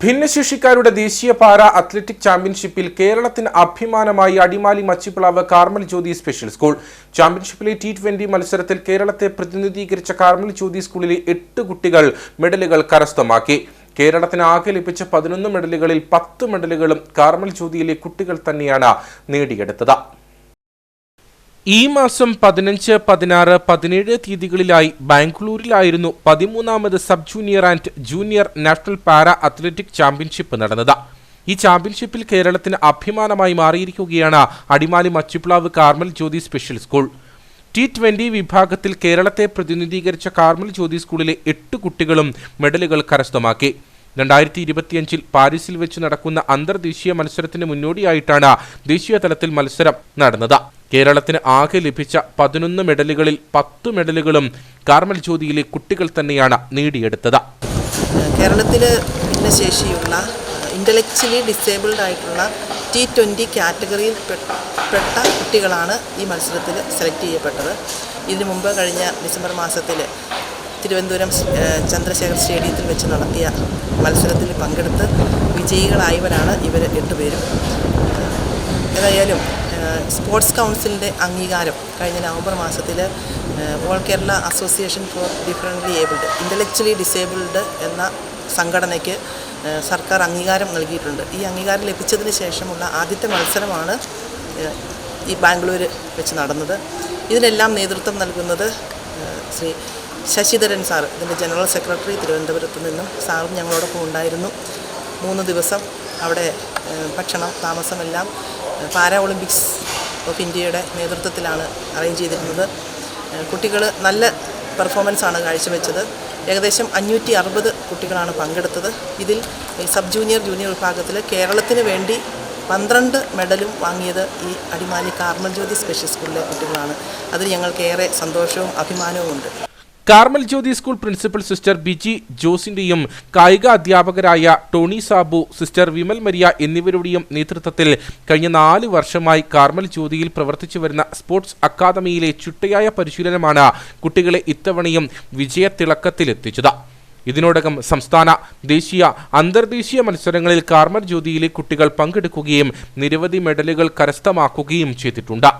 ഭിന്നശേഷിക്കാരുടെ ദേശീയ പാര അത്ലറ്റിക് ചാമ്പ്യൻഷിപ്പിൽ കേരളത്തിന് അഭിമാനമായി Adimali Machiplavu Carmel Jyothi special school. ചാമ്പ്യൻഷിപ്പിലെ T twenty മത്സരത്തിൽ കേരളത്തെ പ്രതിനിധീകരിച്ച കാർമൽ ജ്യോതി സ്കൂളിലെ എട്ട് കുട്ടികൾ മെഡലുകൾ കരസ്ഥമാക്കി. കേരളത്തിന് ആകെ ലഭിച്ച പതിനൊന്ന് മെഡലുകളിൽ പത്ത് മെഡലുകളും കാർമൽ ജ്യോതിയിലെ കുട്ടികൾ തന്നെയാണ് നേടിയെടുത്തത്. ഈ മാസം പതിനഞ്ച് പതിനാറ് പതിനേഴ് തീയതികളിലായി ബാംഗ്ലൂരിലായിരുന്നു പതിമൂന്നാമത് sub junior and junior national para athletic championship നടന്നത്. ഈ ചാമ്പ്യൻഷിപ്പിൽ കേരളത്തിന് അഭിമാനമായി മാറിയിരിക്കുകയാണ് Adimali Machiplavu Carmel Jyothi special school. T twenty വിഭാഗത്തിൽ കേരളത്തെ പ്രതിനിധീകരിച്ച കാർമൽ ജ്യോതി സ്കൂളിലെ എട്ട് കുട്ടികളും മെഡലുകൾ കരസ്ഥമാക്കി. രണ്ടായിരത്തി ഇരുപത്തിയഞ്ചിൽ പാരീസിൽ വെച്ച് നടക്കുന്ന അന്തർദേശീയ മത്സരത്തിന് മുന്നോടിയായിട്ടാണ് ദേശീയ തലത്തിൽ മത്സരം നടന്നത്. കേരളത്തിന് ആകെ ലഭിച്ച പതിനൊന്ന് മെഡലുകളിൽ പത്ത് മെഡലുകളും കാർമൽ ജ്യോതിയിലെ കുട്ടികൾ തന്നെയാണ് നേടിയെടുത്തത്. കേരളത്തിൽ ഭിന്നശേഷിയുള്ള ഇന്റലക്ച്വലി ഡിസേബിൾഡ് ആയിട്ടുള്ള ടി ട്വന്റി കാറ്റഗറിയിൽ പെട്ട കുട്ടികളാണ് ഈ മത്സരത്തിൽ സെലക്ട് ചെയ്യപ്പെട്ടത്. ഇതിനു മുമ്പ് കഴിഞ്ഞ ഡിസംബർ മാസത്തിൽ തിരുവനന്തപുരം ചന്ദ്രശേഖർ സ്റ്റേഡിയത്തിൽ വെച്ച് നടത്തിയ മത്സരത്തിൽ പങ്കെടുത്ത് വിജയികളായവരാണ് ഇവർ എട്ടുപേരും. ഏതായാലും സ്പോർട്സ് കൗൺസിലിന്റെ അംഗീകാരം കഴിഞ്ഞ നവംബർ മാസത്തിൽ all Kerala association for differently abled intellectually disabled എന്ന സംഘടനയ്ക്ക് സർക്കാർ അംഗീകാരം നൽകിയിട്ടുണ്ട്. ഈ അംഗീകാരം ലഭിച്ചതിന് ശേഷമുള്ള ആദ്യത്തെ മത്സരമാണ് ഈ ബാംഗ്ലൂർ വെച്ച് നടന്നത്. ഇതിനെല്ലാം നേതൃത്വം നൽകുന്നത് ശ്രീ ശശിധരൻ സാർ ഇതിന്റെ ജനറൽ സെക്രട്ടറി തിരുവനന്തപുരത്ത് നിന്നും സാറും ഞങ്ങളോടൊപ്പം ഉണ്ടായിരുന്നു. മൂന്ന് ദിവസം അവിടെ ഭക്ഷണം താമസമെല്ലാം പാരാ ഒളിമ്പിക്സ് ഓഫ് ഇന്ത്യയുടെ നേതൃത്വത്തിലാണ് അറേഞ്ച് ചെയ്തിരുന്നത്. കുട്ടികൾ നല്ല പെർഫോമൻസാണ് കാഴ്ചവെച്ചത്. ഏകദേശം അഞ്ഞൂറ്റി അറുപത് കുട്ടികളാണ് പങ്കെടുത്തത്. ഇതിൽ സബ് ജൂനിയർ ജൂനിയർ വിഭാഗത്തിൽ കേരളത്തിന് വേണ്ടി പന്ത്രണ്ട് മെഡലും വാങ്ങിയത് ഈ അടിമാലി കാർമൽ ജ്യോതി സ്പെഷ്യൽ സ്കൂളിലെ കുട്ടികളാണ്. അതിൽ ഞങ്ങൾക്ക് ഏറെ സന്തോഷവും അഭിമാനവും ഉണ്ട് Carmel Jyothi school principal sister Biji ജോസിന്റെയും കായിക അധ്യാപകരായ Tony Sabu sister Vimal Maria എന്നിവരുടെയും നേതൃത്വത്തിൽ കഴിഞ്ഞ നാല് വർഷമായി കാർമൽ ജ്യോതിയിൽ പ്രവർത്തിച്ചു വരുന്ന സ്പോർട്സ് അക്കാദമിയിലെ ചുട്ടയായ പരിശീലനമാണ് കുട്ടികളെ ഇത്തവണയും വിജയത്തിളക്കത്തിലെത്തിച്ചത്. ഇതിനോടകം സംസ്ഥാന ദേശീയ അന്തർദേശീയ മത്സരങ്ങളിൽ കാർമൽ ജ്യോതിയിലെ കുട്ടികൾ പങ്കെടുക്കുകയും നിരവധി മെഡലുകൾ കരസ്ഥമാക്കുകയും ചെയ്തിട്ടുണ്ട്.